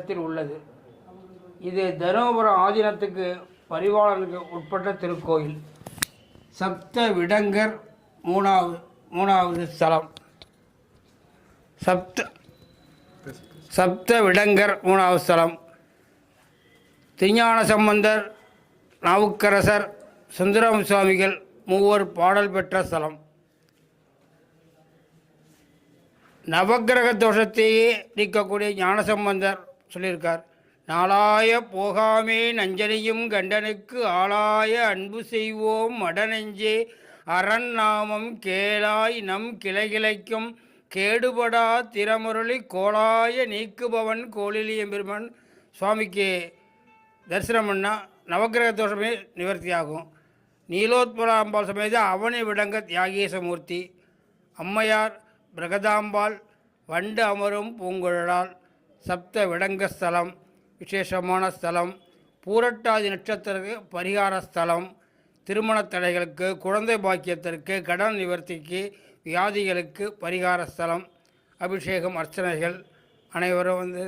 இடத்தில் உள்ளது. இது தருமபுரம் ஆதீனத்துக்கு பரிபாலனுக்கு உட்பட்ட திருக்கோயில். சப்த விடங்கர் மூணாவது மூணாவது ஸ்தலம். சப்த சப்த விடங்கர் மூணாவது ஸ்தலம். திருஞான சம்பந்தர் நாவுக்கரசர் சுந்தரம் சுவாமிகள் மூவர் பாடல் பெற்ற ஸ்தலம். நவக்கிரக தோஷத்தையே நீக்கக்கூடிய ஞானசம்பந்தர் சொல்லியிருக்கார். நாளாய போகாமே நஞ்சனையும் கண்டனுக்கு ஆளாய அன்பு செய்வோம் மடநெஞ்சே. அரண் நாமம் கேளாய் நம் கிளைகிளைக்கும் கேடுபடா திறமுரளி கோளாய நீக்குபவன் கோலிலி பெருமன் சுவாமிக்கு தரிசனம் பண்ணால் நவகிரக தோஷமே நிவர்த்தியாகும். நீலோத்பலாம்பாள் சமேத அவனை விடங்க தியாகேசமூர்த்தி. அம்மையார் பிரகதாம்பாள் வண்டு அமரும் பூங்குழலால் சப்த விடங்க ஸ்தலம் விசேஷமான ஸ்தலம் பூரட்டாதி நட்சத்திரக்கு பரிகார ஸ்தலம் திருமணத் தடைகளுக்கு குழந்தை பாக்கியத்திற்கு கடன் நிவர்த்திக்கு வியாதிகளுக்கு பரிகார ஸ்தலம் அபிஷேகம் அர்ச்சனைகள் அனைவரும் வந்து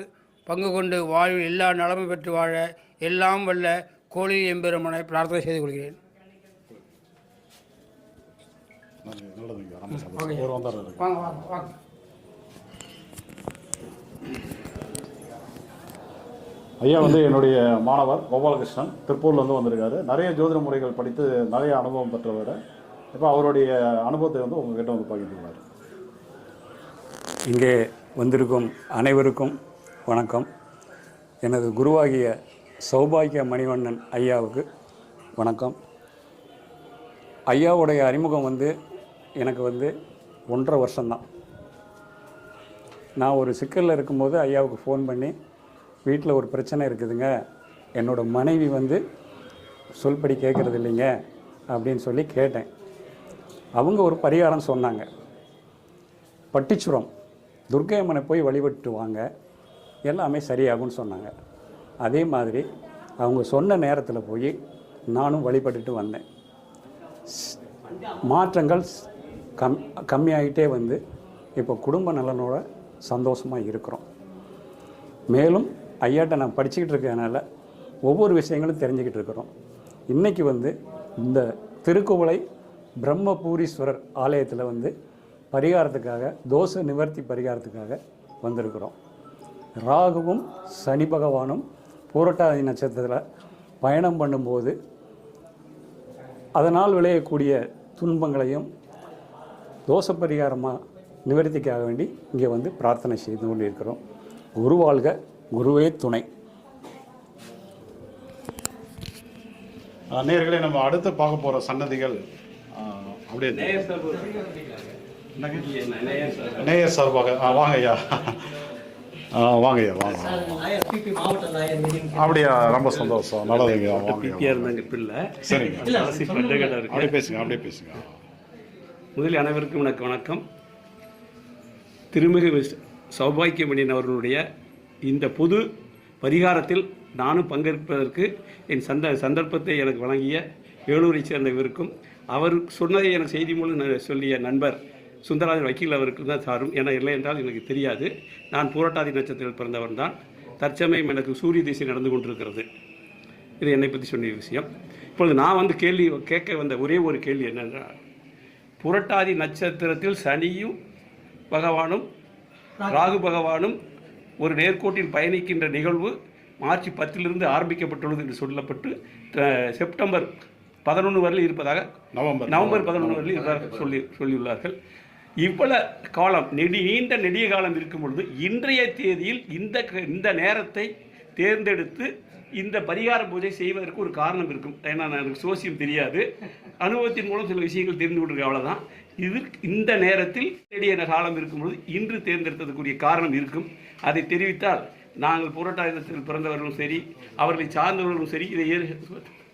பங்கு கொண்டு வாழ்வில் எல்லா நலமும் பெற்று வாழ எல்லாம் வல்ல கோழி எம்பெருமனை பிரார்த்தனை செய்து கொள்கிறேன். வாங்க வாங்க. ஐயா வந்து என்னுடைய மாணவர் கோபாலகிருஷ்ணன் திருப்பூர்லேருந்து வந்திருக்காரு. நிறைய ஜோதிட முறைகள் படித்து நிறைய அனுபவம் பெற்றவர். இப்போ அவருடைய அனுபவத்தை வந்து உங்ககிட்ட வந்து பகிர்ந்துக்குவார். இங்கே வந்திருக்கும் அனைவருக்கும் வணக்கம். எனது குருவாகிய சௌபாகிய மணிவண்ணன் ஐயாவுக்கு வணக்கம். ஐயாவுடைய அறிமுகம் வந்து எனக்கு வந்து ஒன்றரை வருஷம்தான். நான் ஒரு சிக்கலில் இருக்கும்போது ஐயாவுக்கு ஃபோன் பண்ணி வீட்டில் ஒரு பிரச்சனை இருக்குதுங்க. என்னோடய மனைவி வந்து சொல்படி கேட்குறது இல்லைங்க அப்படின்னு சொல்லி கேட்டேன். அவங்க ஒரு பரிகாரம் சொன்னாங்க. பட்டிச்சுரம் துர்க்கை அம்மனை போய் வழிபட்டு வாங்க. எல்லாமே சரியாகும்னு சொன்னாங்க. அதே மாதிரி அவங்க சொன்ன நேரத்தில் போய் நானும் வழிபட்டுட்டு வந்தேன். மாற்றங்கள் ஸ்- கம் கம்மியாகிட்டே வந்து இப்போ குடும்ப நலனோட சந்தோஷமாக இருக்கிறோம். மேலும் ஐயாட்ட நான் படிச்சுக்கிட்டு இருக்கிறதுனால ஒவ்வொரு விஷயங்களும் தெரிஞ்சுக்கிட்டு இருக்கிறோம். இன்றைக்கி வந்து இந்த திருக்குவளை பிரம்மபூரீஸ்வரர் ஆலயத்தில் வந்து பரிகாரத்துக்காக தோஷ நிவர்த்தி பரிகாரத்துக்காக வந்திருக்கிறோம். ராகுவும் சனி பகவானும் பூரட்டாதி நட்சத்திரத்தில் பயணம் பண்ணும்போது அதனால் விளையக்கூடிய துன்பங்களையும் தோஷ பரிகாரமாக நிவர்த்திக்காக வேண்டி இங்கே வந்து பிரார்த்தனை செய்து கொண்டிருக்கிறோம். குருவாழ்க குருவே துணை. அஹ் நேயர்களே நம்ம அடுத்து பார்க்க போகிற சன்னதிகள் அப்படியே? நேயர் சார்பாக ஆ, வாங்க ஐயா. ஆ, வாங்க ஐயா வாங்க. அப்படியா ரொம்ப சந்தோஷம். நல்லதுங்க வாங்க சரிங்க. அப்படியே பேசுங்க அப்படியே பேசுங்க. முதலில் அனைவருக்கும் எனக்கு வணக்கம். திருமிகு மிஸ் சௌபாக்கியமணியன் அவர்களுடைய இந்த பொது பரிகாரத்தில் நானும் பங்கேற்பதற்கு என் சந்த சந்தர்ப்பத்தை எனக்கு வழங்கிய வேலூரை சேர்ந்த இவருக்கும் அவர் சொன்னதை எனக்கு செய்தி மூலம் சொல்லிய நண்பர் சுந்தரராஜன் வக்கீல் அவருக்கு தான் சாரும். ஏன்னா இல்லை என்றால் எனக்கு தெரியாது. நான் பூரட்டாதி நட்சத்திரத்தில் பிறந்தவன் தான். தற்சமயம் எனக்கு சூரிய திசை நடந்து கொண்டிருக்கிறது. இது என்னை பற்றி சொன்ன விஷயம். இப்பொழுது நான் வந்து கேள்வி கேட்க வந்த ஒரே ஒரு கேள்வி என்னென்றால் புரட்டாதி நட்சத்திரத்தில் சனியும் பகவானும் ராகு பகவானும் ஒரு நேர்கோட்டில் பயணிக்கின்ற நிகழ்வு மார்ச் பத்திலிருந்து ஆரம்பிக்கப்பட்டுள்ளது என்று சொல்லப்பட்டு செப்டம்பர் பதினொன்று வரையில் இருப்பதாக நவம்பர். நவம்பர் பதினொன்று வரையில் இருப்பதாக சொல்லி சொல்லியுள்ளார்கள். இவ்வளவு காலம் நெடி நீண்ட நெடிய காலம் இருக்கும் பொழுது இன்றைய தேதியில் இந்த இந்த நேரத்தை தேர்ந்தெடுத்து இந்த பரிகார பூஜை செய்வதற்கு ஒரு காரணம் இருக்கும். ஏன்னா எனக்கு சோசியம் தெரியாது. அனுபவத்தின் மூலம் சில விஷயங்கள் தெரிந்து கொண்டிருக்க அவ்வளவுதான். இது இந்த நேரத்தில் நெடிய காலம் இருக்கும் பொழுது இன்று தேர்ந்தெடுத்ததுக்குரிய காரணம் இருக்கும். அதை தெரிவித்தால் நாங்கள் புரட்டாயத்தில் பிறந்தவர்களும் சரி அவர்களை சார்ந்தவர்களும் சரி இதை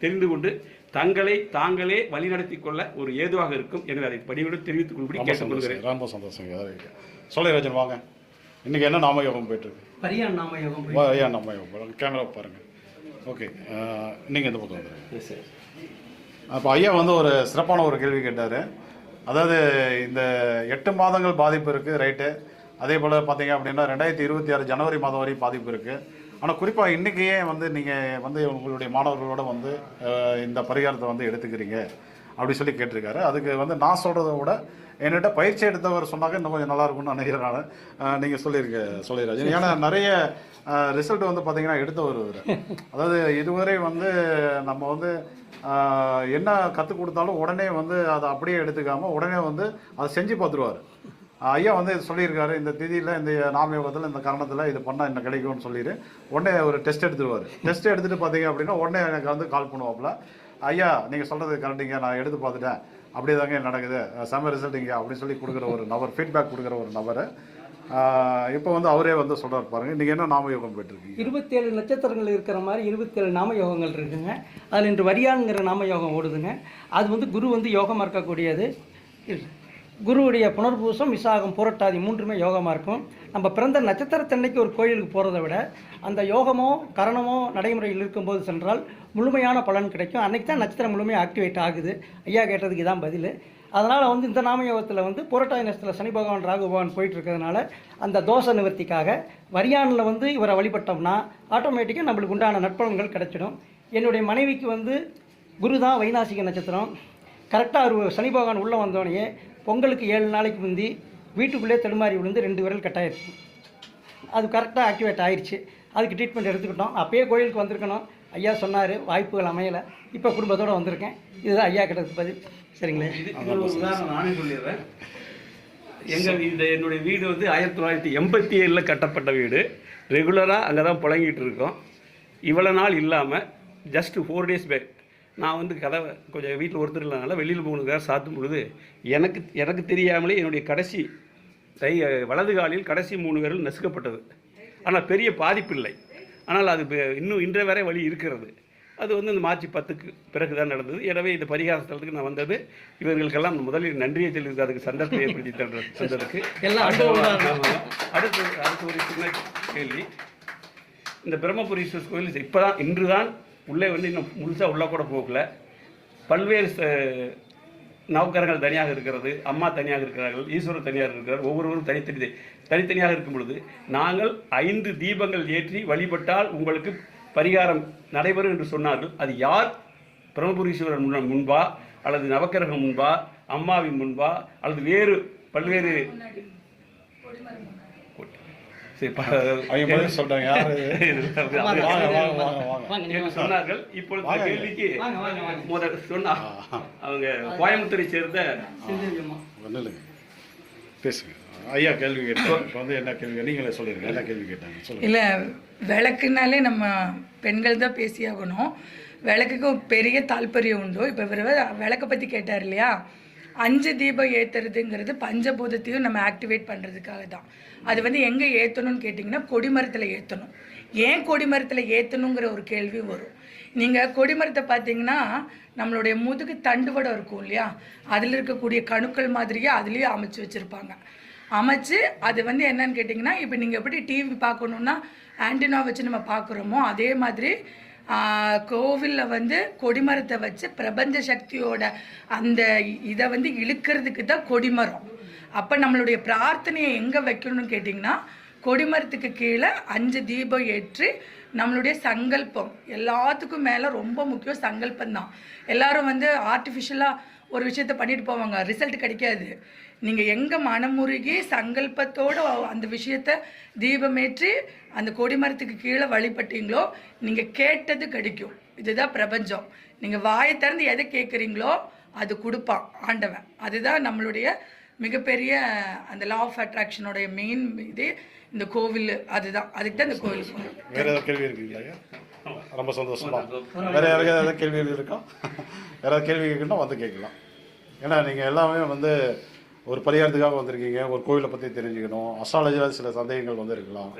தெரிந்து கொண்டு தங்களை தாங்களே வழிநடத்தி கொள்ள ஒரு ஏதுவாக இருக்கும் எனவே அதை படிவுடன் தெரிவித்துக் கொள்படி ரொம்ப கேட்டுக்கொள்கிறேன். சந்தோஷம் ரொம்ப சந்தோஷங்க சொல்லி ராஜன் வாங்க. இன்னைக்கு என்ன நாம யோகம் போயிட்டு இருக்கு பரியான் நாம யோகம் வா, ஐயா நம்ம யோகம் கேமரா பாருங்க. ஓகே. நீங்கள் இந்த பக்கம் வந்துடுங்க அப்போ ஐயா வந்து ஒரு சிறப்பான ஒரு கேள்வி கேட்டார். அதாவது இந்த எட்டு மாதங்கள் பாதிப்பு இருக்குது ரைட்டு அதே போல் பார்த்தீங்க அப்படின்னா ரெண்டாயிரத்தி இருபத்தி ஆறு ஜனவரி மாதம் வரையும் பாதிப்பு இருக்குது ஆனால் குறிப்பாக இன்றைக்கி ஏன் வந்து நீங்கள் வந்து உங்களுடைய மாணவர்களோட வந்து இந்த பரிகாரத்தை வந்து எடுத்துக்கிறீங்க? அப்படி சொல்லி கேட்டிருக்காரு. அதுக்கு வந்து நான் சொல்கிறத விட என்கிட்ட பயிற்சி எடுத்தவர் சொன்னாக்க இன்னும் கொஞ்சம் நல்லா இருக்கும்னு நினைக்கிறேன் நான். நீங்கள் சொல்லியிருக்க சொல்லிடுறாரு ஏன்னா நிறைய ரிசல்ட் வந்து பார்த்தீங்கன்னா எடுத்தவர். அதாவது இதுவரை வந்து நம்ம வந்து என்ன கற்றுக் கொடுத்தாலும் உடனே வந்து அதை அப்படியே எடுத்துக்காம உடனே வந்து அதை செஞ்சு பார்த்துருவாரு ஐயா வந்து இது சொல்லியிருக்காரு இந்த திதியில் இந்த நாமயோகத்தில் இந்த காரணத்தில் இது பண்ணால் என்ன கிடைக்கும்னு சொல்லிட்டு உடனே ஒரு டெஸ்ட் எடுத்துருவார். டெஸ்ட் எடுத்துகிட்டு பார்த்தீங்க அப்படின்னா உடனே எனக்கு வந்து கால் பண்ணுவாப்புல. ஐயா நீங்கள் சொல்கிறது கரெக்டுங்க நான் எடுத்து பார்த்துட்டேன் அப்படியே தாங்க நடக்குது செம ரிசல்ட் இங்கே அப்படின்னு சொல்லி கொடுக்குற ஒரு நபர் ஃபீட்பேக் கொடுக்குற ஒரு நபர். இப்போ வந்து அவரே வந்து சொல்கிறார் பாருங்கள் நீங்கள் என்ன நாமயோகம் போயிட்டுருக்கு இருபத்தேழு நட்சத்திரங்கள் இருக்கிற மாதிரி இருபத்தேழு நாம யோகங்கள் இருக்குங்க. அதில் இன்று வரியான்ங்கிற நாம யோகம் ஓடுதுங்க. அது வந்து குரு வந்து யோகமாக இருக்கக்கூடியது. குருவுடைய புனர்பூசம் விசாகம் புரட்டாதி மூன்றுமே யோகமாக இருக்கும். நம்ம பிறந்த நட்சத்திரத்தன்னைக்கு ஒரு கோயிலுக்கு போகிறத விட அந்த யோகமோ கரணமோ நடைமுறையில் இருக்கும்போது சென்றால் முழுமையான பலன் கிடைக்கும். அன்றைக்கி தான் நட்சத்திரம் முழுமையாக ஆக்டிவேட் ஆகுது. ஐயா கேட்டதுக்கு இதான் பதில். அதனால் வந்து இந்த நாமயோகத்தில் வந்து புரட்டாதி நட்சத்திரத்தில் சனி பகவான் ராகு பகவான் போயிட்டு இருக்கிறதுனால அந்த தோஷ நிவர்த்திக்காக வரியானில் வந்து இவரை வழிபட்டோம்னா ஆட்டோமேட்டிக்காக நம்மளுக்கு உண்டான நட்பலன்கள் கிடைச்சிடும். என்னுடைய மனைவிக்கு வந்து குரு தான் வைநாசிக நட்சத்திரம். கரெக்டாக ஒரு சனி பகவான் உள்ளே வந்தோடனே பொங்கலுக்கு ஏழு நாளைக்கு முந்தி வீட்டுக்குள்ளே தடுமாறி விழுந்து ரெண்டு விரல் கட்டாயிருச்சு. அது கரெக்டாக ஆக்டிவேட் ஆயிடுச்சு அதுக்கு ட்ரீட்மெண்ட் எடுத்துக்கிட்டோம். அப்பயே கோயிலுக்கு வந்திருக்கணும். ஐயா சொன்னார் வாய்ப்புகள் அமையலை. இப்போ குடும்பத்தோடு வந்திருக்கேன். இதுதான் ஐயா கிட்ட பதில். சரிங்களே? உதாரணம் நானே சொல்லிடுறேன். எங்கள் இந்த என்னுடைய வீடு வந்து ஆயிரத்தி தொள்ளாயிரத்தி எண்பத்தி ஏழில் கட்டப்பட்ட வீடு. ரெகுலராக அங்கே தான் புழங்கிட்டு இருக்கோம். இவ்வளோ நாள் இல்லாமல் ஜஸ்ட் ஃபோர் டேஸ் பேக் நான் வந்து கதவை கொஞ்சம் வீட்டில் ஒருத்தர் இல்லாதனால வெளியில் போகணுக்காக சாத்தும் பொழுது எனக்கு எனக்கு தெரியாமலே என்னுடைய கடைசி கை வலது காலில் கடைசி மூணு விரல் நசுக்கப்பட்டது. ஆனால் பெரிய பாதிப்பு இல்லை. ஆனால் அது இன்னும் இன்றைய வரை வழி இருக்கிறது. அது வந்து இந்த மார்ச் பத்துக்கு பிறகு தான் நடந்தது. எனவே இந்த பரிகார ஸ்தலத்துக்கு நான் வந்தது. இவர்களுக்கெல்லாம் முதலில் நன்றியை தெரிவித்து அதுக்கு சந்தர்ப்பம் ஏற்படுத்தி தந்த- தந்ததுக்கு. அடுத்து அடுத்து ஒரு சின்ன கேள்வி. இந்த பிரம்மபுரீஸ்வரர் கோயில் இப்போ தான் இன்று தான் உள்ளே வந்து இன்னும் முழுசாக உள்ளே கூட போகல. பல்வேறு நவக்கரங்கள் தனியாக இருக்கிறது அம்மா தனியாக இருக்கிறார்கள் ஈஸ்வரர் தனியாக இருக்கிறார் ஒவ்வொருவரும் தனித்தனி தனித்தனியாக இருக்கும் பொழுது நாங்கள் ஐந்து தீபங்கள் ஏற்றி வழிபட்டால் உங்களுக்கு பரிகாரம் நடைபெறும் என்று சொன்னார்கள். அது யார்? பிரம்மபுரீஸ்வரர் முன்பா அல்லது நவக்கிரகம் முன்பா அம்மாவின் முன்பா அல்லது வேறு பல்வேறு சொன்னார்கள். இப்பொழுது. கேள்விக்கு. முதல் அவங்க கோயம்புத்தூரை சேர்ந்த பேசுங்க. ஐயா கேள்வி கேட்டாங்க. இப்போ வந்து என்ன கேள்வி நீங்களே சொல்லிடுங்க என்ன கேள்வி கேட்டாங்க? சொல்லுங்க. இல்லை விளக்குனாலே நம்ம பெண்கள் தான் பேசியாகணும். விளக்குக்கு பெரிய தாற்பயம் உண்டு. இப்போ விளக்கை பற்றி கேட்டார் இல்லையா? அஞ்சு தீபம் ஏற்றுறதுங்கிறது பஞ்சபூதத்தையும் நம்ம ஆக்டிவேட் பண்ணுறதுக்காக தான் அது வந்து எங்கே ஏற்றணும்னு கேட்டிங்கன்னா கொடிமரத்தில் ஏற்றணும் ஏன் கொடிமரத்தில் ஏற்றணுங்கிற ஒரு கேள்வி வரும். நீங்கள் கொடிமரத்தை பார்த்தீங்கன்னா நம்மளுடைய முதுகு தண்டுவடம் இருக்கும் இல்லையா? அதில் இருக்கக்கூடிய கணுக்கள் மாதிரியே அதுலேயும் அமைச்சு வச்சுருப்பாங்க. அமைச்சு அது வந்து என்னன்னு கேட்டிங்கன்னா இப்போ நீங்கள் எப்படி டிவி பார்க்கணுன்னா ஆண்டனா வச்சு நம்ம பார்க்குறோமோ அதே மாதிரி கோவிலில் வந்து கொடிமரத்தை வச்சு பிரபஞ்ச சக்தியோட அந்த இதை வந்து இழுக்கிறதுக்கு தான் கொடிமரம். அப்போ நம்மளுடைய பிரார்த்தனையை எங்கே வைக்கணும்னு கேட்டிங்கன்னா கொடிமரத்துக்கு கீழே அஞ்சு தீபம் ஏற்றி நம்மளுடைய சங்கல்பம். எல்லாத்துக்கும் மேலே ரொம்ப முக்கியம் சங்கல்பம் தான் எல்லாரும் வந்து ஆர்டிஃபிஷியலாக ஒரு விஷயத்த பண்ணிட்டு போவாங்க. ரிசல்ட் கிடைக்காது. நீங்கள் எங்கே மனமுருகி சங்கல்பத்தோடு அந்த விஷயத்த தீபமேற்றி அந்த கொடிமரத்துக்கு கீழே வழிபட்டீங்களோ நீங்கள் கேட்டது கிடைக்கும். இதுதான் பிரபஞ்சம். நீங்கள் வாயை திறந்து எதை கேட்குறீங்களோ அது கொடுப்பான் ஆண்டவன். அதுதான் நம்மளுடைய மிகப்பெரிய அந்த லா ஆஃப் அட்ராக்ஷனோடைய மெயின் இது. இந்த கோவில் அதுதான். அதுக்கு தான் இந்த கோவில் வேற ஏதாவது கேள்வி இருக்குங்களா ரொம்ப சந்தோஷமா. வேற ஏதாவது கேள்வி இருக்கா யாராவது கேள்வி கேட்கணும் வந்து கேட்கலாம். ஏன்னா நீங்கள் எல்லாமே வந்து ஒரு பரிகாரத்துக்காக வந்திருக்கீங்க ஒரு கோவிலை பற்றி தெரிஞ்சுக்கணும் அஸ்ட்ராலஜியில் சில சந்தேகங்கள் வந்து இருக்கலாம்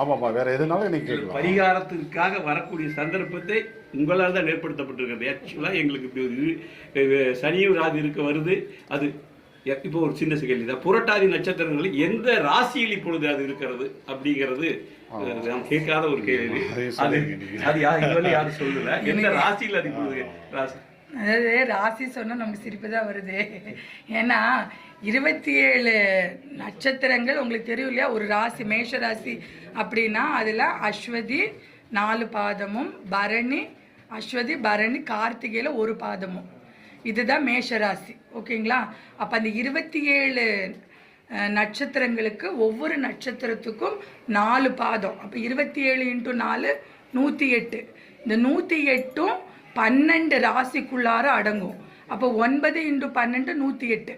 ஆமாம்மா வேற எதுனாலும் நீங்கள் கேட்கலாம். பரிகாரத்துக்காக வரக்கூடிய சந்தர்ப்பத்தை உங்களால் தான் ஏற்படுத்தப்பட்டிருக்கிறது. ஆக்சுவலாக எங்களுக்கு இப்படி ஒரு இது, சனியும் ராகு இருக்க வருது. அது இப்போ ஒரு சின்ன கேள்வி தான் புரட்டாதி நட்சத்திரங்கள் எந்த ராசியில் இப்பொழுது அது இருக்கிறது அப்படிங்கிறது நாம் கேட்காத ஒரு கேள்வி. அது. அது யார் இதுவரை யாரும் சொல்லல. எந்த ராசியில் அது இப்பொழுது ராசி? அதாவது ராசி சொன்னால் நமக்கு சிரிப்பு தான் வருது. ஏன்னா இருபத்தி ஏழு நட்சத்திரங்கள் உங்களுக்கு தெரியும் இல்லையா? ஒரு ராசி மேஷ ராசி அப்படின்னா அதில் அஸ்வதி நாலு பாதமும் பரணி அஸ்வதி பரணி கார்த்திகையில் ஒரு பாதமும். இதுதான் மேஷ ராசி. ஓகேங்களா? அப்போ அந்த இருபத்தி ஏழு நட்சத்திரங்களுக்கு ஒவ்வொரு நட்சத்திரத்துக்கும் நாலு பாதம். அப்போ இருபத்தி ஏழு இன்ட்டு நாலு நூற்றி எட்டு. இந்த நூற்றி எட்டும் பன்னெண்டு ராசிக்குள்ளார அடங்கும். அப்போ ஒன்பது இன்ட்டு பன்னெண்டு நூற்றி எட்டு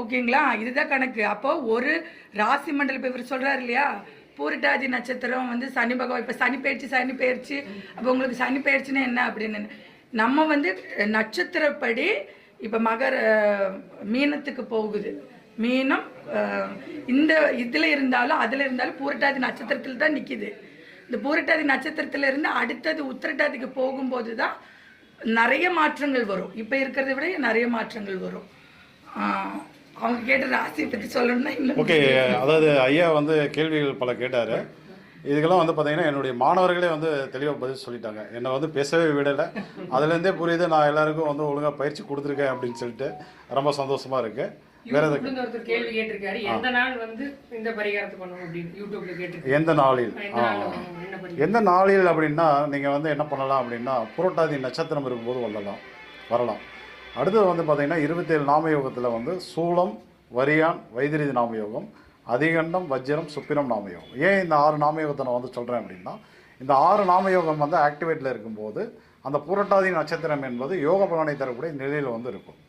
ஓகேங்களா? இதுதான் கணக்கு. அப்போ ஒரு ராசி மண்டலம் இப்போ இவர் சொல்கிறார் இல்லையா? பூரட்டாதி நட்சத்திரம் வந்து சனி பகவான் இப்போ சனி பயிற்சி சனி பயிற்சி அப்போ உங்களுக்கு சனி பயிற்சினா என்ன அப்படின்னு? நம்ம வந்து நட்சத்திரப்படி இப்போ மகர மீனத்துக்கு போகுது. மீனம் இந்த இதில் இருந்தாலும் அதில் இருந்தாலும் பூரட்டாதி நட்சத்திரத்தில் தான் நிற்கிது இந்த பூரட்டாதி நட்சத்திரத்துல இருந்து அடுத்தது உத்திரட்டாதிக்கு போகும்போது தான் நிறைய மாற்றங்கள் வரும். இப்போ இருக்கிறத விட நிறைய மாற்றங்கள் வரும். அவங்க கேட்ட ராசியை பற்றி சொல்லணும்னா இன்னும் ஓகே அதாவது ஐயா வந்து கேள்விகள் பல கேட்டார். இதுக்கெல்லாம் வந்து பார்த்தீங்கன்னா என்னுடைய மாணவர்களே வந்து தெளிவாக பதில் சொல்லிட்டாங்க. என்னை வந்து பேசவே விடலை. அதுலேருந்தே புரியுது நான் எல்லாருக்கும் வந்து ஒழுங்காக பயிற்சி கொடுத்துருக்கேன் அப்படின்னு சொல்லிட்டு ரொம்ப சந்தோஷமாக இருக்குது ஒருத்தர் கேள்வி? கேட்டிருக்காரு. எந்த நாள் வந்து இந்த பரிகாரத்தை பண்ணணும் அப்படின்னு யூடியூப்ல கேட்டிருக்காரு. எந்த நாளில்? எந்த. நாள்ல அப்படின்னா நீங்கள் வந்து என்ன பண்ணலாம் அப்படின்னா புரட்டாதி நட்சத்திரம் இருக்கும்போது வரலாம் வரலாம். அடுத்தது வந்து பார்த்தீங்கன்னா இருபத்தேழு நாமயோகத்தில் வந்து சூலம் வரியான் வைத்திரிதி நாமயோகம் அதிகண்டம் வஜ்ரம் சுப்பிரம் நாமயோகம். ஏன் இந்த ஆறு நாமயோகத்தை நான் வந்து சொல்கிறேன் அப்படின்னா இந்த ஆறு நாமயோகம் வந்து ஆக்டிவேட்டில் இருக்கும்போது அந்த புரட்டாதி நட்சத்திரம் என்பது யோக பலனை தரக்கூடிய நிலையில் வந்து இருக்கும்.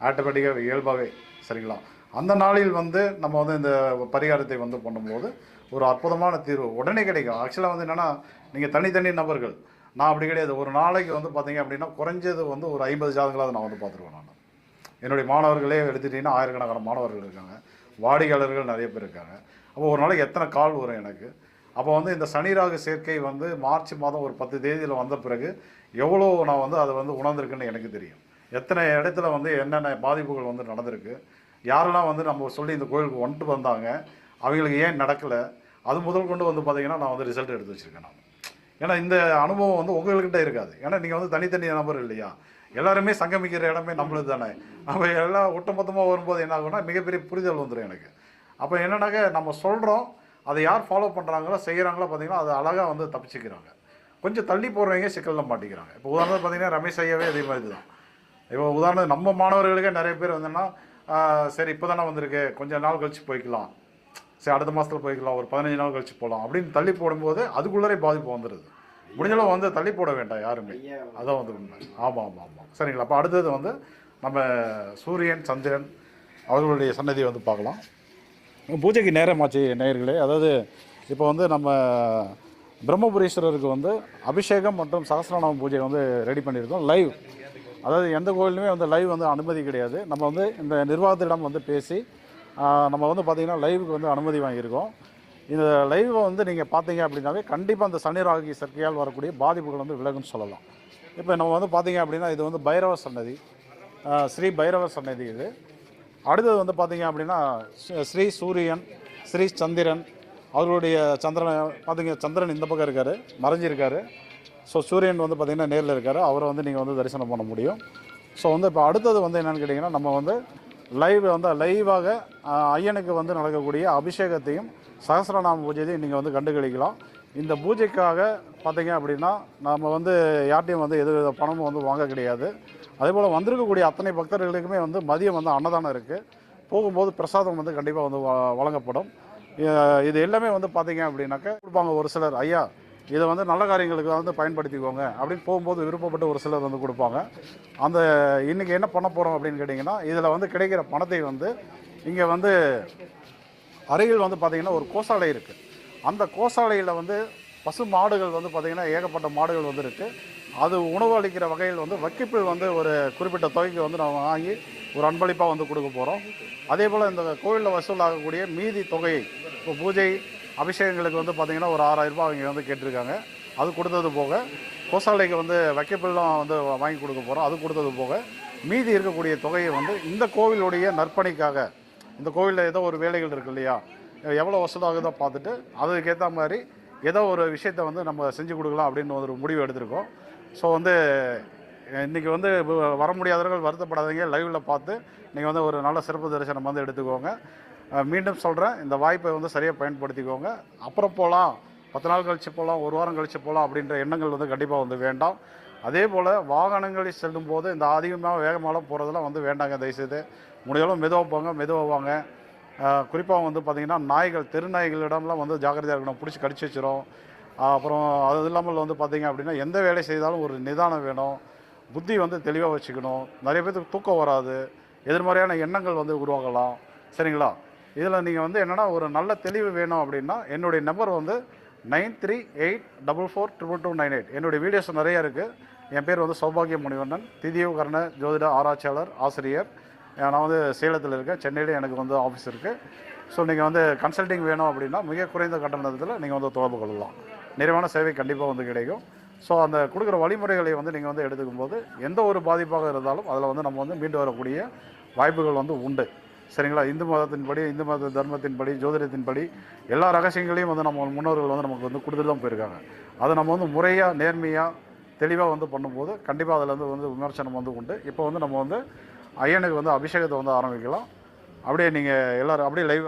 ஆட்டோமேட்டிக்காக இயல்பாகவே சரிங்களா? அந்த நாளில் வந்து நம்ம வந்து இந்த பரிகாரத்தை வந்து பண்ணும்போது ஒரு அற்புதமான தீர்வு. உடனே கிடைக்கும். ஆக்சுவலாக வந்து என்னென்னா நீங்கள் தனித்தனி நபர்கள். நான் அப்படி கிடையாது. ஒரு நாளைக்கு வந்து பார்த்தீங்க அப்படின்னா குறைஞ்சது வந்து ஒரு ஐம்பது ஜாதங்களாவது நான் வந்து பார்த்துருவேன் நான். என்னுடைய மாணவர்களே எடுத்துட்டிங்கன்னா ஆயிரக்கணக்கான மாணவர்கள் இருக்காங்க. வாடிக்கையாளர்கள் நிறைய பேர் இருக்காங்க. அப்போ ஒரு நாளைக்கு எத்தனை கால் வரும் எனக்கு? அப்போ வந்து இந்த சனி ராகு சேர்க்கை வந்து மார்ச் மாதம் ஒரு பத்து தேதியில் வந்த பிறகு எவ்வளோ நான் வந்து அதை வந்து உணர்ந்திருக்குன்னு எனக்கு தெரியும். எத்தனை இடத்துல வந்து என்னென்ன பாதிப்புகள் வந்து நடந்திருக்கு யாரெல்லாம் வந்து நம்ம சொல்லி இந்த கோயிலுக்கு வந்துட்டு வந்தாங்க அவங்களுக்கு ஏன் நடக்கலை அது முதல் கொண்டு வந்து பார்த்திங்கன்னா நான் வந்து ரிசல்ட் எடுத்து வச்சுருக்கேன் நான். ஏன்னா இந்த அனுபவம் வந்து உங்கள்கிட்ட இருக்காது. ஏன்னா நீங்கள் வந்து தனித்தனி நபர் இல்லையா? எல்லாருமே சங்கமிக்கிற இடமே நம்மளுக்கு தானே. நம்ம எல்லாம் ஒட்டுமொத்தமாக வரும்போது என்ன ஆகும்னா மிகப்பெரிய புரிதல் வந்துடும் எனக்கு. அப்போ என்னென்னாக்க நம்ம சொல்கிறோம் அதை யார் ஃபாலோ பண்ணுறாங்களோ செய்கிறாங்களோ பார்த்தீங்கன்னா அது அழகாக வந்து தப்பிச்சுக்கிறாங்க. கொஞ்சம் தள்ளி போடுறவங்க சிக்கலில் மாட்டிக்கிறாங்க. இப்போ உதாரணத்துக்கு பார்த்தீங்கன்னா ரமேஷ் ஐயாவே அதே மாதிரி தான் இப்போ உதாரணம் நம்ம மாணவர்களுக்கே நிறைய பேர் வந்தோன்னா சரி இப்போ தானே வந்திருக்கு. கொஞ்சம் நாள் கழித்து போய்க்கலாம். சரி அடுத்த மாதத்தில் போய்க்கலாம். ஒரு பதினஞ்சு நாள் கழித்து போகலாம் அப்படின்னு தள்ளி போடும்போது அதுக்குள்ளரே பாதிப்பு வந்துடுது முடிஞ்சளவு வந்து தள்ளி போட வேண்டாம் யாருமே. அதான் வந்து உண்மை. ஆமாம் ஆமாம் ஆமாம் சரிங்களா? அப்போ அடுத்தது வந்து நம்ம சூரியன் சந்திரன் அவர்களுடைய சன்னதியை வந்து பார்க்கலாம். பூஜைக்கு நேரமாச்சு நேயர்களே. அதாவது இப்போ வந்து நம்ம பிரம்மபுரீஸ்வரருக்கு வந்து அபிஷேகம் மற்றும் சகசிரநாம பூஜை வந்து ரெடி பண்ணியிருக்கோம். லைவ். அதாவது எந்த கோயிலுமே வந்து லைவ் வந்து அனுமதி கிடையாது. நம்ம வந்து இந்த நிர்வாகத்திடம் வந்து பேசி நம்ம வந்து பார்த்திங்கன்னா லைவுக்கு வந்து அனுமதி வாங்கியிருக்கோம். இந்த லைவை வந்து நீங்கள் பார்த்தீங்க அப்படின்னாவே கண்டிப்பாக அந்த சனி ராகி சர்க்கையால் வரக்கூடிய பாதிப்புகள் வந்து விலகுன்னு சொல்லலாம். இப்போ நம்ம வந்து பார்த்தீங்க அப்படின்னா இது வந்து பைரவ சன்னதி. ஸ்ரீ பைரவ சன்னதி இது. அடுத்தது வந்து பார்த்தீங்க அப்படின்னா ஸ்ரீ- ஸ்ரீ சூரியன் ஸ்ரீ சந்திரன் அவர்களுடைய சந்திரன் பார்த்தீங்க சந்திரன் இந்த பக்கம் இருக்கார் மறைஞ்சிருக்காரு. ஸோ சூரியன் வந்து பார்த்திங்கன்னா நேரில் இருக்கார். அவரை வந்து நீங்கள் வந்து தரிசனம் பண்ண முடியும். ஸோ வந்து இப்போ அடுத்தது வந்து என்னென்னு கேட்டிங்கன்னா நம்ம வந்து லைவ் வந்து லைவாக ஐயனுக்கு வந்து நடக்கக்கூடிய அபிஷேகத்தையும் சகசிரநாம பூஜையையும் நீங்கள் வந்து கண்டுகளிக்கலாம். இந்த பூஜைக்காக பார்த்தீங்க அப்படின்னா நம்ம வந்து யார்ட்டையும் வந்து எது வித பணமும் வந்து வாங்க கிடையாது. அதே போல் வந்திருக்கக்கூடிய அத்தனை பக்தர்களுக்குமே வந்து மதியம் வந்து அன்னதானம் இருக்குது போகும்போது பிரசாதம் வந்து கண்டிப்பாக வந்து வ- வழங்கப்படும். இது எல்லாமே வந்து பார்த்தீங்க அப்படின்னாக்க கொடுப்பாங்க ஒரு சிலர். ஐயா இதை வந்து நல்ல காரியங்களுக்கு வந்து பயன்படுத்திக்கோங்க அப்படின்னு போகும்போது விருப்பப்பட்டு ஒரு சிலர் வந்து கொடுப்பாங்க. அந்த இன்றைக்கி என்ன பண்ண போகிறோம் அப்படின்னு கேட்டிங்கன்னா இதில் வந்து கிடைக்கிற பணத்தை வந்து இங்கே வந்து அருகில் வந்து பார்த்திங்கன்னா ஒரு கோசாலை இருக்குது அந்த கோசாலையில் வந்து பசு மாடுகள் வந்து பார்த்திங்கன்னா ஏகப்பட்ட மாடுகள் வந்து இருக்குது அது உணவு அளிக்கிற வகையில் வந்து வக்கிப்பில் வந்து ஒரு குறிப்பிட்ட தொகைக்கு வந்து நம்ம வாங்கி ஒரு அன்பளிப்பாக வந்து கொடுக்க போகிறோம் அதே போல் இந்த கோவிலில் வசூலாகக்கூடிய மீதி தொகையை இப்போ பூஜை அபிஷேகங்களுக்கு வந்து பார்த்திங்கன்னா ஒரு ஆறாயிரம் ரூபாய் அவங்க வந்து கேட்டிருக்காங்க. அது கொடுத்தது போக கோசாலைக்கு வந்து வைக்கப்பெல்லாம் வந்து வாங்கி கொடுக்க போகிறோம் அது கொடுத்தது போக மீதி இருக்கக்கூடிய தொகையை வந்து இந்த கோவிலுடைய நற்பணிக்காக இந்த கோவிலில் ஏதோ ஒரு வேலைகள் இருக்கு இல்லையா எவ்வளோ வசூலாகுதோ பார்த்துட்டு அதுக்கேற்ற மாதிரி ஏதோ ஒரு விஷயத்த வந்து நம்ம செஞ்சு கொடுக்கலாம் அப்படின்னு ஒரு முடிவு எடுத்திருக்கோம். ஸோ வந்து இன்றைக்கி வந்து வர முடியாதவர்கள் வருத்தப்படாதீங்க. லைவில் பார்த்து நீங்கள் வந்து ஒரு நல்ல சிறப்பு தரிசனம் வந்து எடுத்துக்கோங்க. மீண்டும் சொல்கிறேன் இந்த வாய்ப்பை வந்து சரியாக பயன்படுத்திக்கோங்க. அப்புறம் போகலாம் பத்து நாள் கழிச்சு போகலாம் ஒரு வாரம் கழித்து போகலாம் அப்படின்ற எண்ணங்கள் வந்து கண்டிப்பாக வந்து வேண்டாம். அதே போல் வாகனங்களில் செல்லும் போது இந்த அதிகமாக வேகமாக போகிறதெல்லாம் வந்து வேண்டாங்க தயவுசெய்து. முடிஞ்சளவு மெதுவாக போங்க மெதுவாக வாங்க. குறிப்பாக வந்து பார்த்திங்கன்னா நாய்கள் தெரு நாய்களிடம்லாம் வந்து ஜாக்கிரதையாக இருக்கணும் பிடிச்சி கடிச்சு வச்சிரும். அப்புறம் அது இல்லாமல் வந்து பார்த்திங்க அப்படின்னா எந்த வேலை செய்தாலும் ஒரு நிதானம் வேணும். புத்தி வந்து தெளிவாக வச்சுக்கணும். நிறைய பேருக்கு தூக்கம் வராது. எதிர்மறையான எண்ணங்கள் வந்து உருவாகலாம். சரிங்களா? இதில் நீங்கள் வந்து என்னென்னா ஒரு நல்ல தெளிவு வேணும் அப்படின்னா என்னுடைய நம்பர் வந்து nine three eight double four triple two nine eight. என்னுடைய வீடியோஸ் நிறைய இருக்குது என் பேர் வந்து சௌபாகிய முனிவண்ணன். திதியோகரண ஜோதிட ஆராய்ச்சியாளர் ஆசிரியர். நான் வந்து சேலத்தில் இருக்கேன். சென்னையில் எனக்கு வந்து ஆஃபீஸ் இருக்குது ஸோ நீங்கள் வந்து கன்சல்டிங் வேணும் அப்படின்னா மிக குறைந்த கட்டணத்தில் நீங்கள் வந்து தொடர்பு கொள்ளலாம். நிறைவான சேவை கண்டிப்பாக வந்து கிடைக்கும். ஸோ அந்த கொடுக்குற வழிமுறைகளை வந்து நீங்கள் வந்து எடுத்துக்கும் போது எந்த ஒரு பாதிப்பாக இருந்தாலும் அதில் வந்து நம்ம வந்து மீண்டு வரக்கூடிய வாய்ப்புகள் வந்து உண்டு. சரிங்களா? இந்து மதத்தின்படி இந்து மத தர்மத்தின்படி ஜோதிடத்தின்படி எல்லா ரகசியங்களையும் வந்து நம்ம முன்னோர்கள் வந்து நமக்கு வந்து கொடுத்துட்டு தான் போயிருக்காங்க. அதை நம்ம வந்து முறையாக நேர்மையாக தெளிவாக வந்து பண்ணும்போது கண்டிப்பாக அதில் வந்து வந்து விமர்சனம் வந்து உண்டு. இப்போ வந்து நம்ம வந்து ஐயனுக்கு வந்து அபிஷேகத்தை வந்து ஆரம்பிக்கலாம். அப்படியே நீங்கள் எல்லோரும் அப்படியே லைவ்